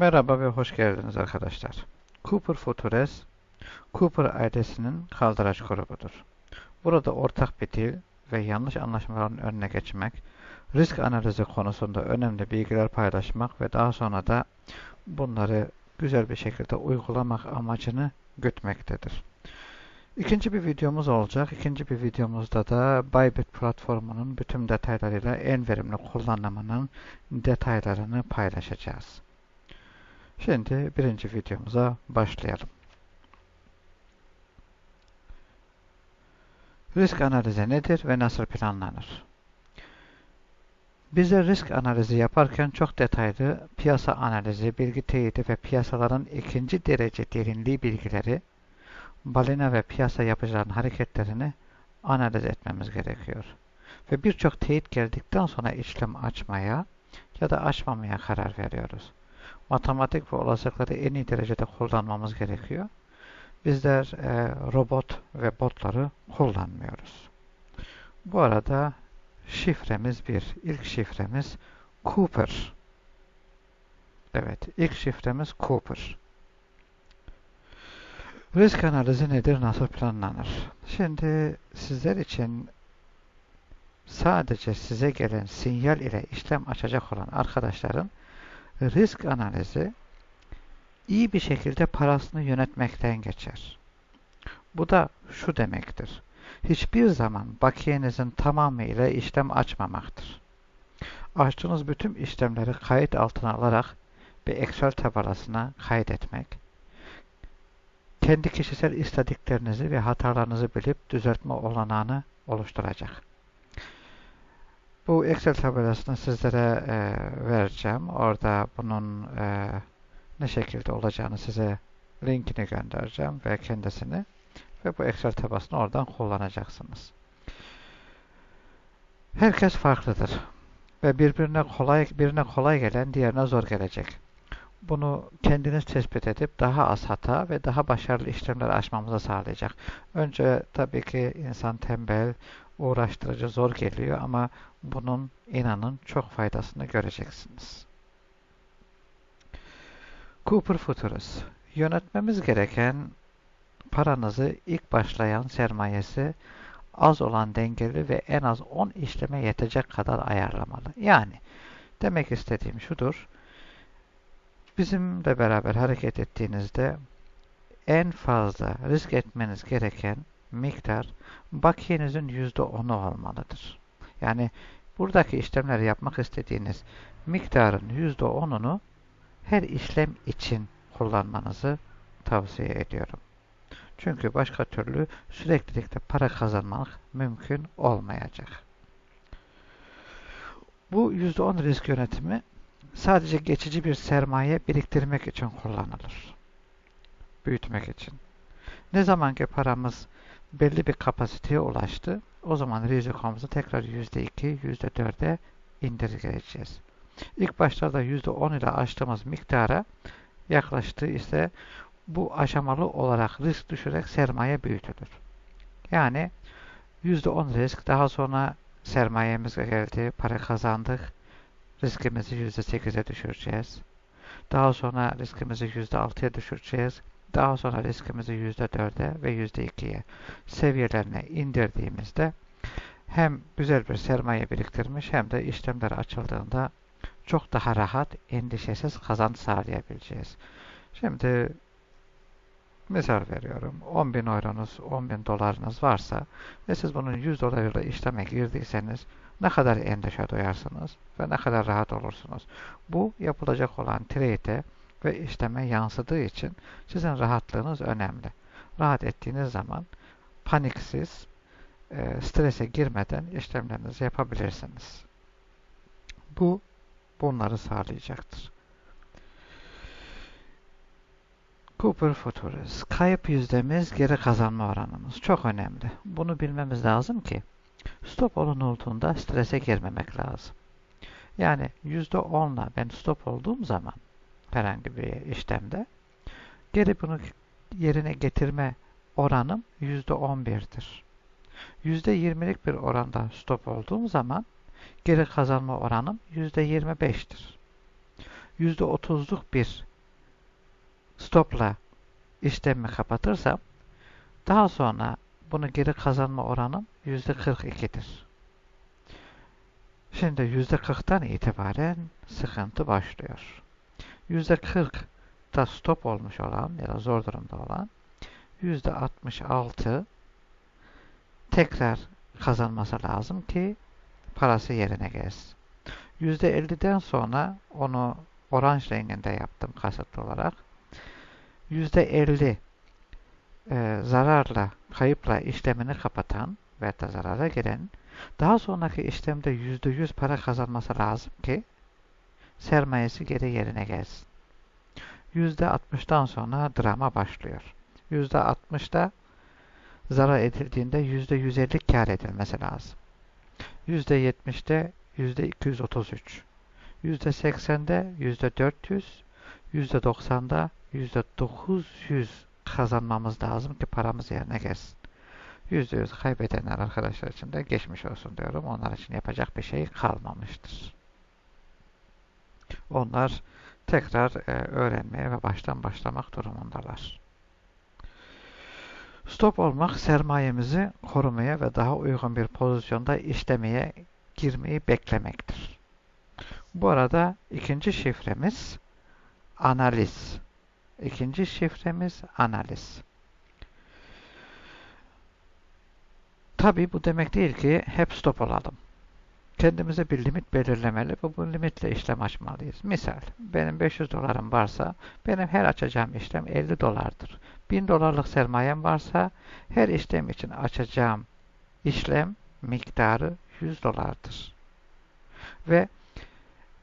Merhaba ve hoş geldiniz arkadaşlar. Cooper Futures, Cooper ailesinin kaldıraç grubudur. Burada ortak bir dil ve yanlış anlaşmaların önüne geçmek, risk analizi konusunda önemli bilgiler paylaşmak ve daha sonra da bunları güzel bir şekilde uygulamak amacını gütmektedir. İkinci bir videomuz olacak. İkinci bir videomuzda da Bybit platformunun bütün detaylarıyla en verimli kullanımının detaylarını paylaşacağız. Şimdi birinci videomuza başlayalım. Risk analizi nedir ve nasıl planlanır? Bize risk analizi yaparken çok detaylı piyasa analizi, bilgi teyidi ve piyasaların ikinci derece derinliği bilgileri, balina ve piyasa yapıcıların hareketlerini analiz etmemiz gerekiyor. Ve birçok teyit geldikten sonra işlem açmaya ya da açmamaya karar veriyoruz matematik ve olasılıkları en iyi derecede kullanmamız gerekiyor. Bizler e, robot ve botları kullanmıyoruz. Bu arada şifremiz bir. İlk şifremiz Cooper. Evet, ilk şifremiz Cooper. Risk analizi nedir, nasıl planlanır? Şimdi sizler için sadece size gelen sinyal ile işlem açacak olan arkadaşların risk analizi iyi bir şekilde parasını yönetmekten geçer. Bu da şu demektir. Hiçbir zaman bakiyenizin tamamıyla işlem açmamaktır. Açtığınız bütün işlemleri kayıt altına alarak bir Excel tabelasına kaydetmek, kendi kişisel istediklerinizi ve hatalarınızı bilip düzeltme olanağını oluşturacak. Bu Excel tabelasını sizlere e, vereceğim. Orada bunun e, ne şekilde olacağını size linkini göndereceğim ve kendisini ve bu Excel tabelasını oradan kullanacaksınız. Herkes farklıdır ve birbirine kolay birine kolay gelen diğerine zor gelecek. Bunu kendiniz tespit edip daha az hata ve daha başarılı işlemler açmamızı sağlayacak. Önce tabii ki insan tembel, uğraştırıcı, zor geliyor ama bunun inanın çok faydasını göreceksiniz. Cooper Futures Yönetmemiz gereken paranızı ilk başlayan sermayesi az olan dengeli ve en az 10 işleme yetecek kadar ayarlamalı. Yani demek istediğim şudur. Bizimle beraber hareket ettiğinizde en fazla risk etmeniz gereken miktar bakiyenizin %10'u olmalıdır. Yani buradaki işlemleri yapmak istediğiniz miktarın %10'unu her işlem için kullanmanızı tavsiye ediyorum. Çünkü başka türlü süreklilikte para kazanmak mümkün olmayacak. Bu %10 risk yönetimi sadece geçici bir sermaye biriktirmek için kullanılır. Büyütmek için. Ne zaman ki paramız belli bir kapasiteye ulaştı, o zaman rizikomuzu tekrar %2, %4'e indirgeyeceğiz. İlk başlarda %10 ile açtığımız miktara yaklaştı ise bu aşamalı olarak risk düşürerek sermaye büyütülür. Yani %10 risk daha sonra sermayemiz geldi, para kazandık, riskimizi %8'e düşüreceğiz. Daha sonra riskimizi %6'ya düşüreceğiz. Daha sonra riskimizi %4'e ve %2'ye seviyelerine indirdiğimizde hem güzel bir sermaye biriktirmiş hem de işlemler açıldığında çok daha rahat, endişesiz kazanç sağlayabileceğiz. Şimdi misal veriyorum. 10 bin euronuz, 10 bin dolarınız varsa ve siz bunun 100 dolarıyla işleme girdiyseniz ne kadar endişe duyarsınız ve ne kadar rahat olursunuz. Bu yapılacak olan trade'e ve işleme yansıdığı için sizin rahatlığınız önemli. Rahat ettiğiniz zaman paniksiz, e, strese girmeden işlemlerinizi yapabilirsiniz. Bu bunları sağlayacaktır. Cooper Futures. Kayıp yüzdemiz, geri kazanma oranımız. Çok önemli. Bunu bilmemiz lazım ki stop olunulduğunda strese girmemek lazım. Yani %10'la ben stop olduğum zaman herhangi bir işlemde geri bunu yerine getirme oranım %11'dir. %20'lik bir oranda stop olduğum zaman geri kazanma oranım %25'tir. %30'luk bir stopla işlemi kapatırsam daha sonra bunu geri kazanma oranım %42'dir. Şimdi %40'tan itibaren sıkıntı başlıyor. %40'da stop olmuş olan ya da zor durumda olan %66 tekrar kazanması lazım ki parası yerine gelsin. %50'den sonra onu oranj renginde yaptım kasıtlı olarak. %50 e, zararla, kayıpla işlemini kapatan ve da zarara giren daha sonraki işlemde %100 para kazanması lazım ki sermayesi geri yerine gelsin. %60'dan sonra drama başlıyor. %60'da zarar edildiğinde %150 kar edilmesi lazım. %70'de %233, %80'de %400, %90'da %900 kazanmamız lazım ki paramız yerine gelsin. %100 kaybedenler arkadaşlar için de geçmiş olsun diyorum. Onlar için yapacak bir şey kalmamıştır. Onlar tekrar e, öğrenmeye ve baştan başlamak durumundalar. Stop olmak sermayemizi korumaya ve daha uygun bir pozisyonda işlemeye girmeyi beklemektir. Bu arada ikinci şifremiz analiz. İkinci şifremiz analiz. Tabi bu demek değil ki hep stop olalım. Kendimize bir limit belirlemeli ve bu limitle işlem açmalıyız. Misal, benim 500 dolarım varsa, benim her açacağım işlem 50 dolardır. 1000 dolarlık sermayem varsa, her işlem için açacağım işlem miktarı 100 dolardır. Ve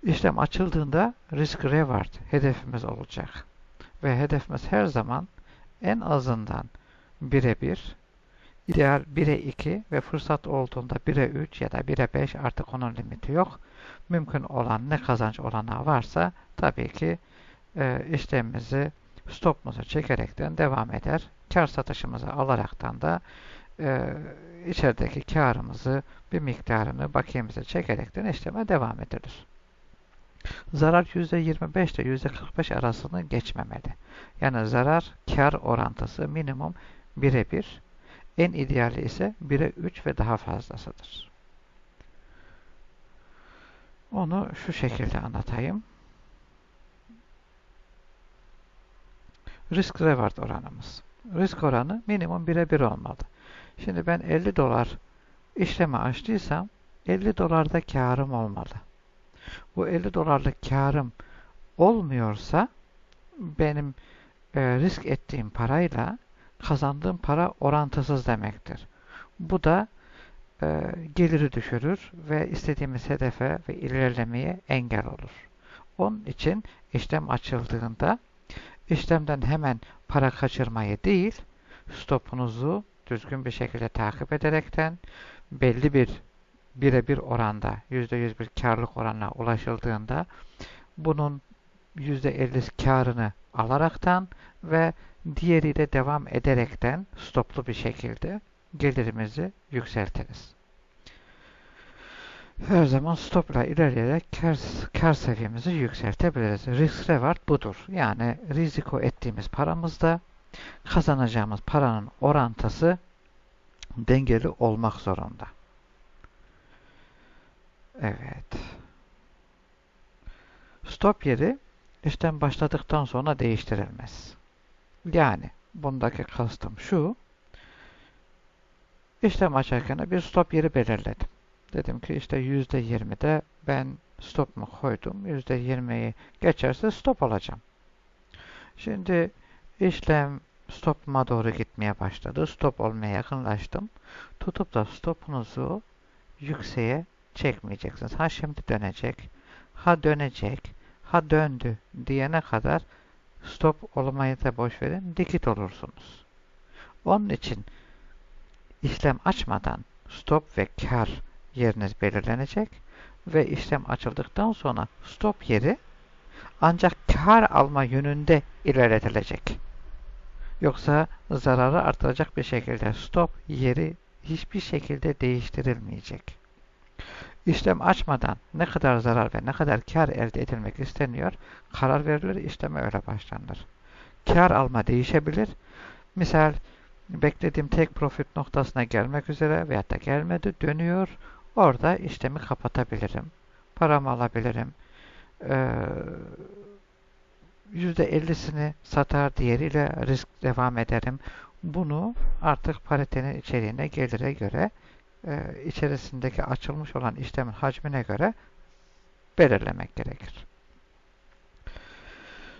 işlem açıldığında risk reward hedefimiz olacak. Ve hedefimiz her zaman en azından 1'e 1, ideal 1'e 2 ve fırsat olduğunda 1'e 3 ya da 1'e 5 artık onun limiti yok. Mümkün olan ne kazanç olanağı varsa tabii ki e, işlemimizi stopumuzu çekerekten devam eder. Kar satışımızı alaraktan da e, içerideki karımızı bir miktarını bakiyemize çekerekten işleme devam edilir. Zarar %25 ile %45 arasını geçmemeli. Yani zarar kar orantısı minimum 1'e 1, en ideali ise 1'e 3 ve daha fazlasıdır. Onu şu şekilde anlatayım. Risk reward oranımız. Risk oranı minimum 1'e 1 olmalı. Şimdi ben 50 dolar işleme açtıysam 50 dolarda karım olmalı. Bu 50 dolarlık karım olmuyorsa benim e, risk ettiğim parayla kazandığım para orantısız demektir. Bu da e, geliri düşürür ve istediğimiz hedefe ve ilerlemeye engel olur. Onun için işlem açıldığında işlemden hemen para kaçırmayı değil, stopunuzu düzgün bir şekilde takip ederekten belli bir birebir oranda %100 bir karlık oranına ulaşıldığında bunun %50 karını alaraktan ve diğeriyle devam ederekten stoplu bir şekilde gelirimizi yükseltiriz. Her zaman stopla ilerleyerek kar, kar seviyemizi yükseltebiliriz. Risk reward budur. Yani riziko ettiğimiz paramızda kazanacağımız paranın orantısı dengeli olmak zorunda. Evet. Stop yeri işlem başladıktan sonra değiştirilmez. Yani bundaki kastım şu. İşlem açarken bir stop yeri belirledim. Dedim ki işte %20'de ben stop mu koydum? %20'yi geçerse stop alacağım. Şimdi işlem stopuma doğru gitmeye başladı. Stop olmaya yakınlaştım. Tutup da stopunuzu yükseğe çekmeyeceksiniz. Ha şimdi dönecek, ha dönecek, ha döndü diyene kadar stop olmayı da boş verin, dikit olursunuz. Onun için işlem açmadan stop ve kar yeriniz belirlenecek ve işlem açıldıktan sonra stop yeri ancak kar alma yönünde ilerletilecek. Yoksa zararı artıracak bir şekilde stop yeri hiçbir şekilde değiştirilmeyecek. İşlem açmadan ne kadar zarar ve ne kadar kar elde edilmek isteniyor, karar verilir, işleme öyle başlanır. kar alma değişebilir. Misal beklediğim tek profit noktasına gelmek üzere veyahut da gelmedi dönüyor. Orada işlemi kapatabilirim. Paramı alabilirim. Ee, %50'sini satar, diğeriyle risk devam ederim. Bunu artık paritenin içeriğine gelire göre e, içerisindeki açılmış olan işlemin hacmine göre belirlemek gerekir.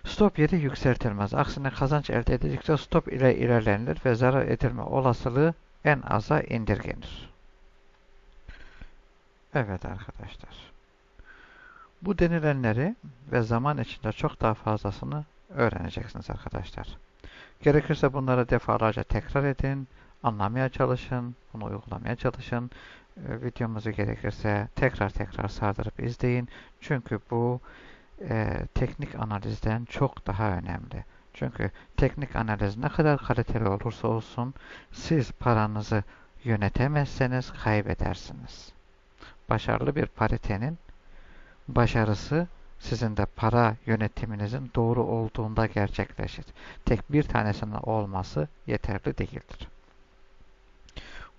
Stop yeri yükseltilmez. Aksine kazanç elde edildikçe stop ile ilerlenir ve zarar edilme olasılığı en aza indirgenir. Evet arkadaşlar. Bu denilenleri ve zaman içinde çok daha fazlasını öğreneceksiniz arkadaşlar. Gerekirse bunları defalarca tekrar edin, anlamaya çalışın, bunu uygulamaya çalışın. E, videomuzu gerekirse tekrar tekrar sardırıp izleyin. Çünkü bu e, teknik analizden çok daha önemli. Çünkü teknik analiz ne kadar kaliteli olursa olsun siz paranızı yönetemezseniz kaybedersiniz. Başarılı bir paritenin başarısı sizin de para yönetiminizin doğru olduğunda gerçekleşir. Tek bir tanesinin olması yeterli değildir.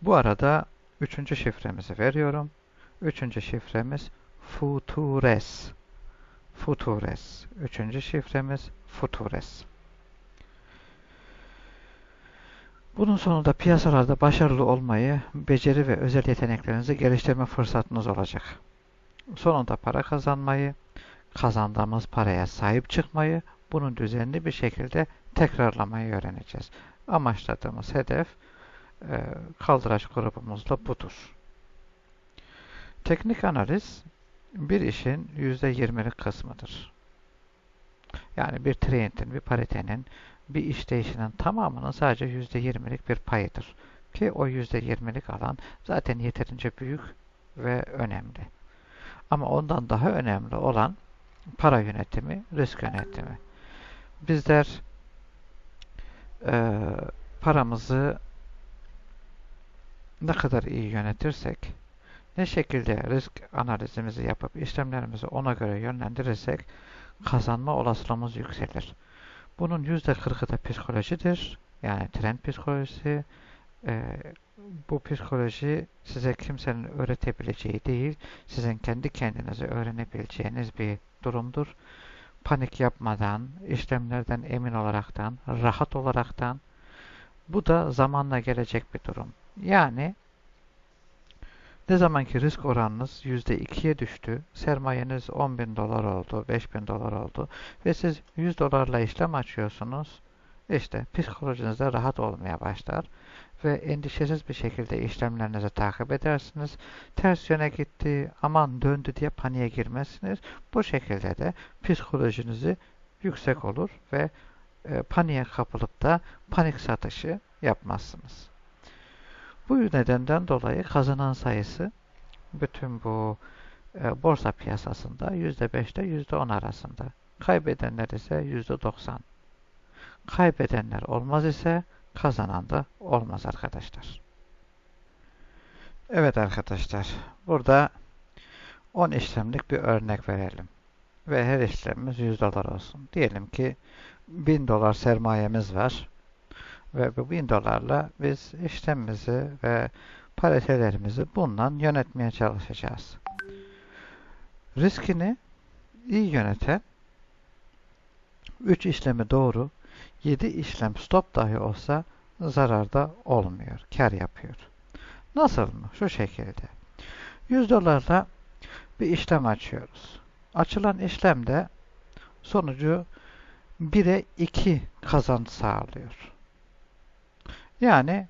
Bu arada üçüncü şifremizi veriyorum. Üçüncü şifremiz Futures. Futures. Üçüncü şifremiz Futures. Bunun sonunda piyasalarda başarılı olmayı, beceri ve özel yeteneklerinizi geliştirme fırsatınız olacak. Sonunda para kazanmayı, kazandığımız paraya sahip çıkmayı, bunun düzenli bir şekilde tekrarlamayı öğreneceğiz. Amaçladığımız hedef e, kaldıraç grubumuzda budur. Teknik analiz bir işin %20'lik kısmıdır. Yani bir trendin, bir paritenin, bir işleyişinin tamamının sadece %20'lik bir payıdır. Ki o %20'lik alan zaten yeterince büyük ve önemli. Ama ondan daha önemli olan para yönetimi, risk yönetimi. Bizler e, paramızı ne kadar iyi yönetirsek, ne şekilde risk analizimizi yapıp işlemlerimizi ona göre yönlendirirsek kazanma olasılığımız yükselir. Bunun %40'ı da psikolojidir. Yani trend psikolojisi. E, bu psikoloji size kimsenin öğretebileceği değil, sizin kendi kendinize öğrenebileceğiniz bir durumdur. Panik yapmadan, işlemlerden emin olaraktan, rahat olaraktan bu da zamanla gelecek bir durum. Yani ne zamanki risk oranınız %2'ye düştü, sermayeniz 10 bin dolar oldu, 5 bin dolar oldu ve siz 100 dolarla işlem açıyorsunuz, işte psikolojiniz de rahat olmaya başlar ve endişesiz bir şekilde işlemlerinizi takip edersiniz. Ters yöne gitti, aman döndü diye paniğe girmezsiniz. Bu şekilde de psikolojinizi yüksek olur ve e, paniğe kapılıp da panik satışı yapmazsınız. Bu nedenden dolayı kazanan sayısı bütün bu e, borsa piyasasında %5 ile %10 arasında. Kaybedenler ise %90. Kaybedenler olmaz ise kazanan da olmaz arkadaşlar. Evet arkadaşlar. Burada 10 işlemlik bir örnek verelim. Ve her işlemimiz 100 dolar olsun. Diyelim ki 1000 dolar sermayemiz var. Ve bu 1000 dolarla biz işlemimizi ve paritelerimizi bundan yönetmeye çalışacağız. Riskini iyi yöneten 3 işlemi doğru 7 işlem stop dahi olsa zararda olmuyor. Kar yapıyor. Nasıl mı? Şu şekilde. 100 dolarla bir işlem açıyoruz. Açılan işlemde sonucu 1'e 2 kazanç sağlıyor. Yani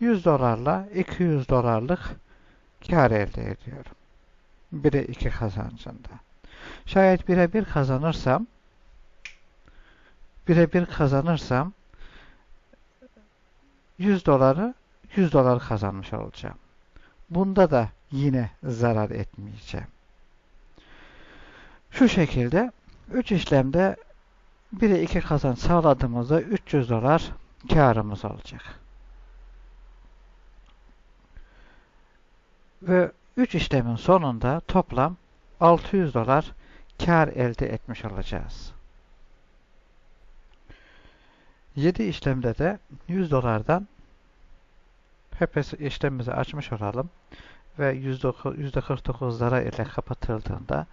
100 dolarla 200 dolarlık kar elde ediyorum. 1'e 2 kazancında. Şayet 1'e 1 kazanırsam birebir kazanırsam 100 doları 100 dolar kazanmış olacağım. Bunda da yine zarar etmeyeceğim. Şu şekilde 3 işlemde 1'e 2 kazanç sağladığımızda 300 dolar karımız olacak. Ve 3 işlemin sonunda toplam 600 dolar kar elde etmiş olacağız. 7 işlemde de 100 dolardan hep işlemimizi açmış olalım ve %49 zarar ile kapatıldığında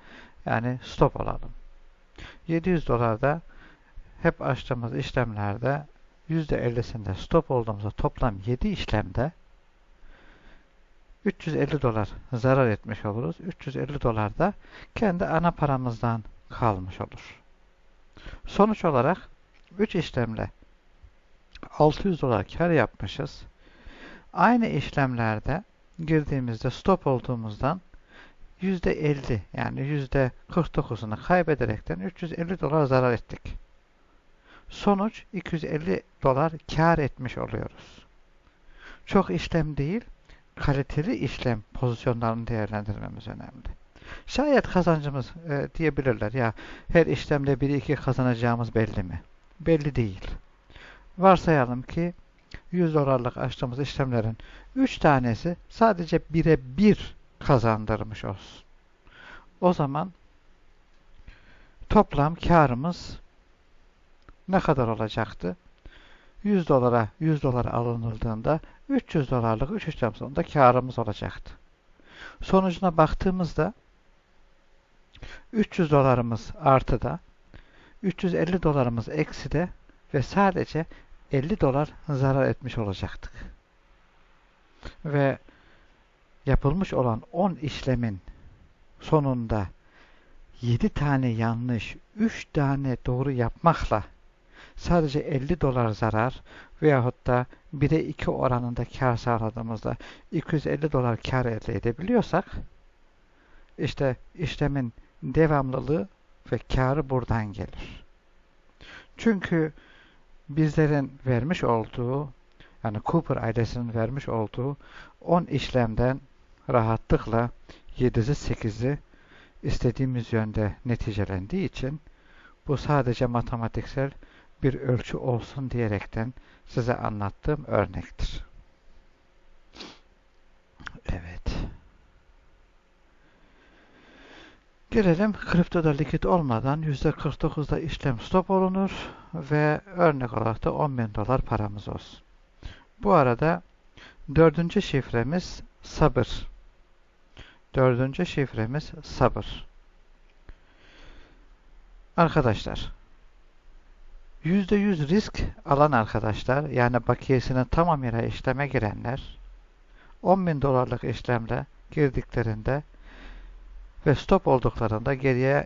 yani stop olalım. 700 dolarda hep açtığımız işlemlerde %50'sinde stop olduğumuzda toplam 7 işlemde 350 dolar zarar etmiş oluruz. 350 dolar da kendi ana paramızdan kalmış olur. Sonuç olarak 3 işlemle 600 dolar kar yapmışız. Aynı işlemlerde girdiğimizde stop olduğumuzdan %50 yani %49'unu kaybederekten 350 dolar zarar ettik. Sonuç 250 dolar kar etmiş oluyoruz. Çok işlem değil, kaliteli işlem pozisyonlarını değerlendirmemiz önemli. Şayet kazancımız e, diyebilirler ya her işlemde 1-2 kazanacağımız belli mi? Belli değil. Varsayalım ki 100 dolarlık açtığımız işlemlerin 3 tanesi sadece 1'e 1 kazandırmış olsun. O zaman toplam karımız ne kadar olacaktı? 100 dolara 100 dolar alınıldığında 300 dolarlık 3 işlem sonunda karımız olacaktı. Sonucuna baktığımızda 300 dolarımız artıda, 350 dolarımız ekside ve sadece 50 dolar zarar etmiş olacaktık. Ve yapılmış olan 10 işlemin sonunda 7 tane yanlış, 3 tane doğru yapmakla sadece 50 dolar zarar veyahut da 1'e 2 oranında kar sağladığımızda 250 dolar kar elde edebiliyorsak işte işlemin devamlılığı ve karı buradan gelir. Çünkü bizlerin vermiş olduğu yani Cooper ailesinin vermiş olduğu 10 işlemden rahatlıkla 7'si 8'i istediğimiz yönde neticelendiği için bu sadece matematiksel bir ölçü olsun diyerekten size anlattığım örnektir. Evet. Gelelim kriptoda likit olmadan %49'da işlem stop olunur ve örnek olarak da 10.000 dolar paramız olsun. Bu arada dördüncü şifremiz sabır. Dördüncü şifremiz sabır. Arkadaşlar %100 risk alan arkadaşlar yani bakiyesini tamamıyla işleme girenler 10.000 dolarlık işlemle girdiklerinde ve stop olduklarında geriye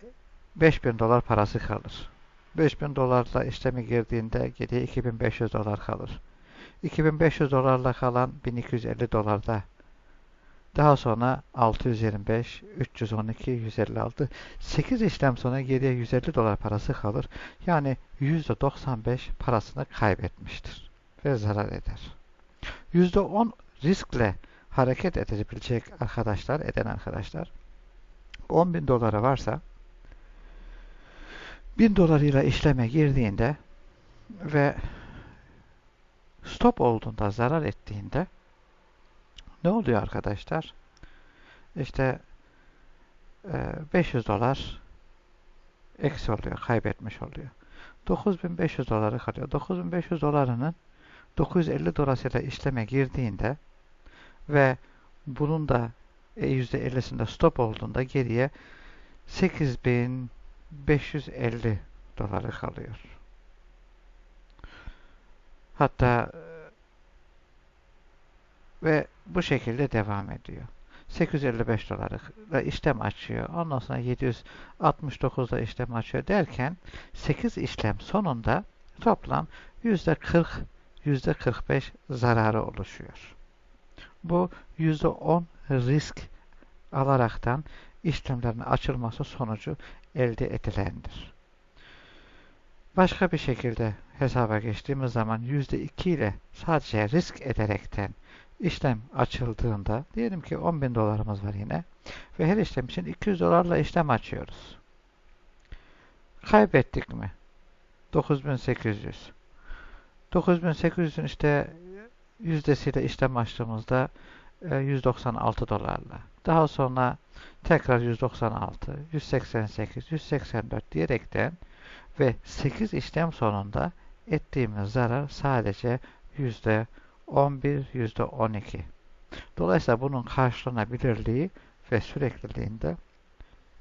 5000 dolar parası kalır. 5000 dolarla işlemi girdiğinde geriye 2500 dolar kalır. 2500 dolarla kalan 1250 dolarda daha sonra 625, 312, 156, 8 işlem sonra geriye 150 dolar parası kalır. Yani %95 parasını kaybetmiştir ve zarar eder. %10 riskle hareket edebilecek arkadaşlar, eden arkadaşlar 10 bin dolara varsa 1000 dolarıyla işleme girdiğinde ve stop olduğunda, zarar ettiğinde ne oluyor arkadaşlar? İşte 500 dolar eksi oluyor, kaybetmiş oluyor. 9500 doları kalıyor. 9500 dolarının 950 dolayısıyla işleme girdiğinde ve bunun da %50'sinde stop olduğunda geriye 8550 doları kalıyor. Hatta ve bu şekilde devam ediyor. 855 dolarla işlem açıyor. Ondan sonra 769'da işlem açıyor derken 8 işlem sonunda toplam %40 %45 zararı oluşuyor. Bu %10 risk alaraktan işlemlerin açılması sonucu elde edilendir. Başka bir şekilde hesaba geçtiğimiz zaman %2 ile sadece risk ederekten işlem açıldığında diyelim ki 10 bin dolarımız var yine ve her işlem için 200 dolarla işlem açıyoruz. Kaybettik mi? 9800. 9800'ün işte yüzdesiyle işlem açtığımızda 196 e, dolarla. Daha sonra tekrar 196, 188, 184 diyerekten ve 8 işlem sonunda ettiğimiz zarar sadece yüzde 11, yüzde 12. Dolayısıyla bunun karşılanabilirliği ve sürekliliğinde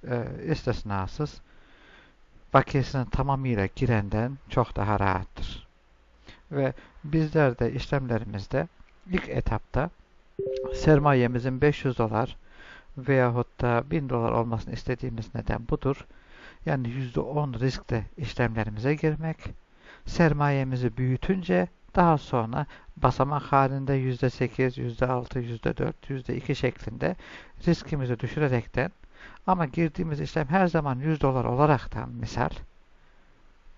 e, istisnasız bakiyesinin tamamıyla girenden çok daha rahattır. Ve bizler de işlemlerimizde ilk etapta sermayemizin 500 dolar veyahut da 1000 dolar olmasını istediğimiz neden budur. Yani %10 riskle işlemlerimize girmek. Sermayemizi büyütünce daha sonra basamak halinde %8, %6, %4, %2 şeklinde riskimizi düşürerekten ama girdiğimiz işlem her zaman 100 dolar olaraktan misal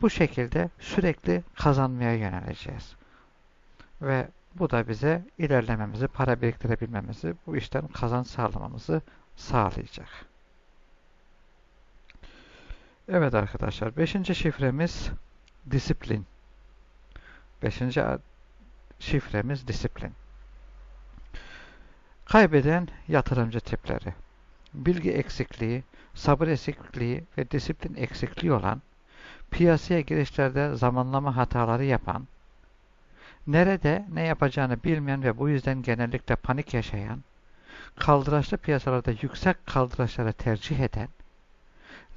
bu şekilde sürekli kazanmaya yöneleceğiz. Ve bu da bize ilerlememizi, para biriktirebilmemizi, bu işten kazanç sağlamamızı sağlayacak. Evet arkadaşlar, beşinci şifremiz disiplin. Beşinci şifremiz disiplin. Kaybeden yatırımcı tipleri. Bilgi eksikliği, sabır eksikliği ve disiplin eksikliği olan, piyasaya girişlerde zamanlama hataları yapan, nerede ne yapacağını bilmeyen ve bu yüzden genellikle panik yaşayan, kaldıraçlı piyasalarda yüksek kaldıraçları tercih eden,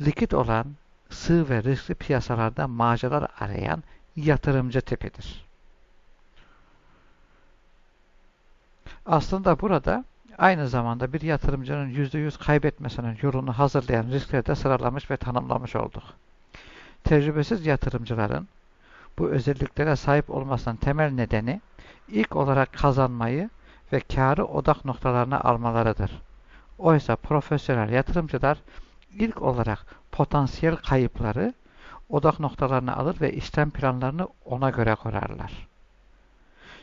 likit olan, sığ ve riskli piyasalarda maceralar arayan yatırımcı tipidir. Aslında burada aynı zamanda bir yatırımcının %100 kaybetmesinin yolunu hazırlayan riskleri de sıralamış ve tanımlamış olduk. Tecrübesiz yatırımcıların bu özelliklere sahip olmasının temel nedeni ilk olarak kazanmayı ve karı odak noktalarına almalarıdır. Oysa profesyonel yatırımcılar ilk olarak potansiyel kayıpları odak noktalarına alır ve işlem planlarını ona göre kurarlar.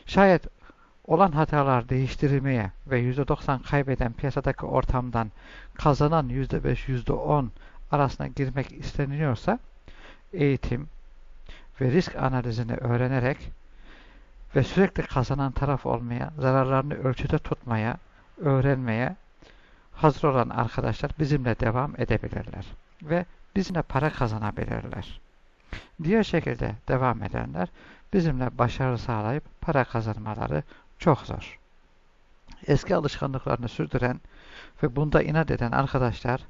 Şayet olan hatalar değiştirilmeye ve %90 kaybeden piyasadaki ortamdan kazanan %5, %10 arasına girmek isteniliyorsa eğitim ve risk analizini öğrenerek ve sürekli kazanan taraf olmaya, zararlarını ölçüde tutmaya, öğrenmeye hazır olan arkadaşlar bizimle devam edebilirler. Ve bizimle para kazanabilirler. Diğer şekilde devam edenler bizimle başarı sağlayıp para kazanmaları çok zor. Eski alışkanlıklarını sürdüren ve bunda inat eden arkadaşlar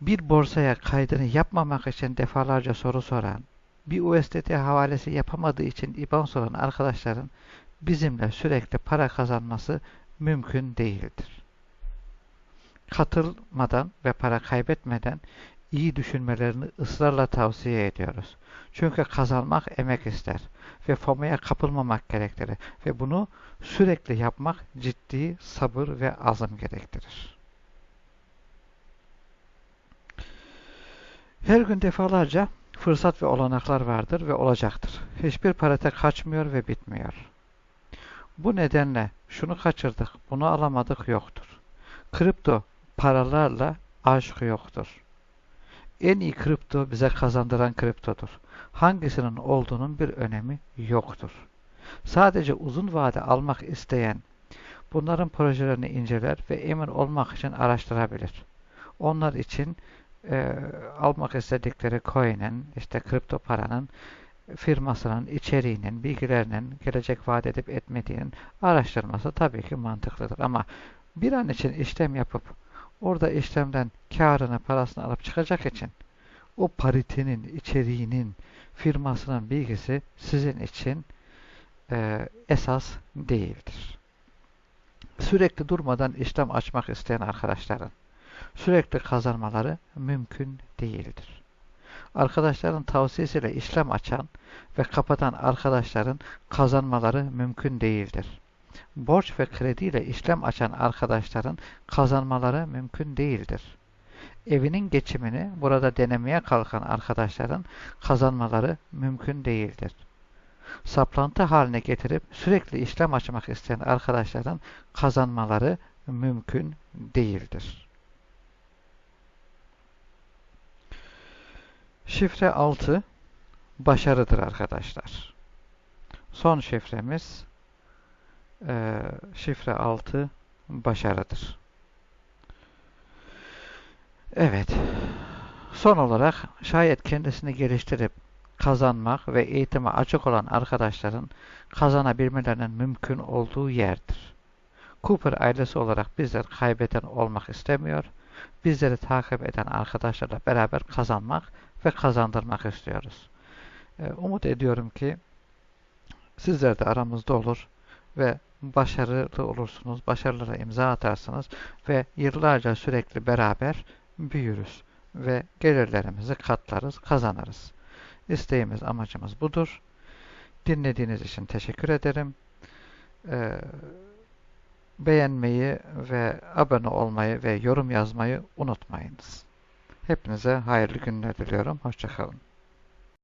bir borsaya kaydını yapmamak için defalarca soru soran, bir USDT havalesi yapamadığı için IBAN soran arkadaşların bizimle sürekli para kazanması mümkün değildir. Katılmadan ve para kaybetmeden iyi düşünmelerini ısrarla tavsiye ediyoruz. Çünkü kazanmak emek ister ve FOMO'ya kapılmamak gerektirir ve bunu sürekli yapmak ciddi sabır ve azım gerektirir. Her gün defalarca fırsat ve olanaklar vardır ve olacaktır. Hiçbir parate kaçmıyor ve bitmiyor. Bu nedenle şunu kaçırdık, bunu alamadık yoktur. Kripto paralarla aşk yoktur. En iyi kripto bize kazandıran kriptodur. Hangisinin olduğunun bir önemi yoktur. Sadece uzun vade almak isteyen bunların projelerini inceler ve emin olmak için araştırabilir. Onlar için e, almak istedikleri coin'in, işte kripto paranın firmasının içeriğinin, bilgilerinin gelecek vaat edip etmediğinin araştırması tabii ki mantıklıdır. Ama bir an için işlem yapıp orada işlemden karını, parasını alıp çıkacak için o paritenin, içeriğinin, firmasının bilgisi sizin için e, esas değildir. Sürekli durmadan işlem açmak isteyen arkadaşların sürekli kazanmaları mümkün değildir. Arkadaşların tavsiyesiyle işlem açan ve kapatan arkadaşların kazanmaları mümkün değildir. Borç ve krediyle işlem açan arkadaşların kazanmaları mümkün değildir. Evinin geçimini burada denemeye kalkan arkadaşların kazanmaları mümkün değildir. Saplantı haline getirip sürekli işlem açmak isteyen arkadaşların kazanmaları mümkün değildir. Şifre 6 başarıdır arkadaşlar. Son şifremiz e, şifre 6 başarıdır. Evet. Son olarak şayet kendisini geliştirip kazanmak ve eğitime açık olan arkadaşların kazanabilmelerinin mümkün olduğu yerdir. Cooper ailesi olarak bizler kaybeden olmak istemiyor. Bizleri takip eden arkadaşlarla beraber kazanmak ve kazandırmak istiyoruz. Ee, umut ediyorum ki sizler de aramızda olur ve başarılı olursunuz, başarılara imza atarsınız ve yıllarca sürekli beraber büyürüz ve gelirlerimizi katlarız, kazanırız. İsteğimiz, amacımız budur. Dinlediğiniz için teşekkür ederim. Ee, beğenmeyi ve abone olmayı ve yorum yazmayı unutmayınız. Hepinize hayırlı günler diliyorum. Hoşçakalın.